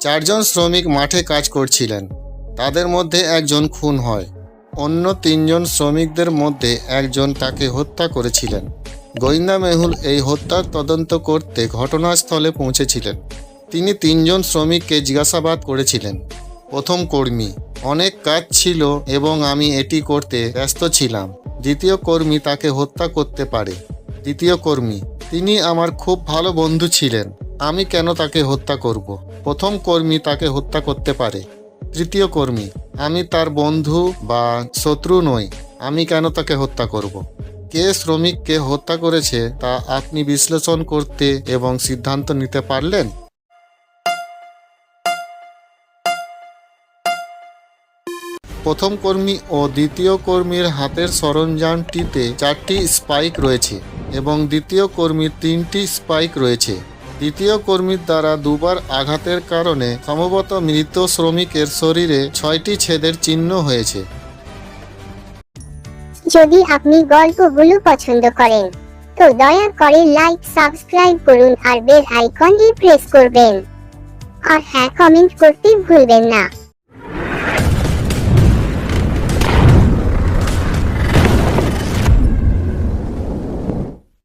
চারজন শ্রমিক মাঠে কাজ করছিলেন। তাদের মধ্যে একজন খুন হয়। অন্য তিনজন শ্রমিকদের মধ্যে একজন তাকে হত্যা করেছিলেন। গোয়েন্দা মেহুল এই হত্যার তদন্ত করতে ঘটনাস্থলে পৌঁছেছিলেন। তিনি তিনজন শ্রমিককে জিজ্ঞাসাবাদ করেছিলেন, প্রথম কর্মী, অনেক কাজ ছিল এবং আমি এটি করতে ব্যস্ত ছিলাম। দ্বিতীয় কর্মী তাকে হত্যা করতে পারে। দ্বিতীয় কর্মী, তিনি আমার খুব ভালো বন্ধু ছিলেন। আমি কেন তাকে হত্যা করব? প্রথম কর্মী তাকে হত্যা করতে পারে। তৃতীয় কর্মী, আমি তার বন্ধু বা শত্রু নই, আমি কেন তাকে হত্যা করব? কে শ্রমিককে হত্যা করেছে তা আপনি বিশ্লেষণ করতে এবং সিদ্ধান্ত নিতে পারলেন? প্রথম কর্মী ও দ্বিতীয় কর্মীর হাতের সরঞ্জামটিতে চারটি স্পাইক রয়েছে এবং দ্বিতীয় কর্মীর তিনটি স্পাইক রয়েছে। দ্বিতীয় কর্মীর দ্বারা দুবার আঘাতের কারণে সম্ভবত মৃত শ্রমিকের শরীরে ছয়টি ছেদের চিহ্ন হয়েছে। যদি আপনি গল্পগুলো পছন্দ করেন, তো দয়া করে লাইক সাবস্ক্রাইব করুন আর বেল আইকনটি প্রেস করবেন। আর হ্যাঁ কমেন্ট করতে ভুলবেন না।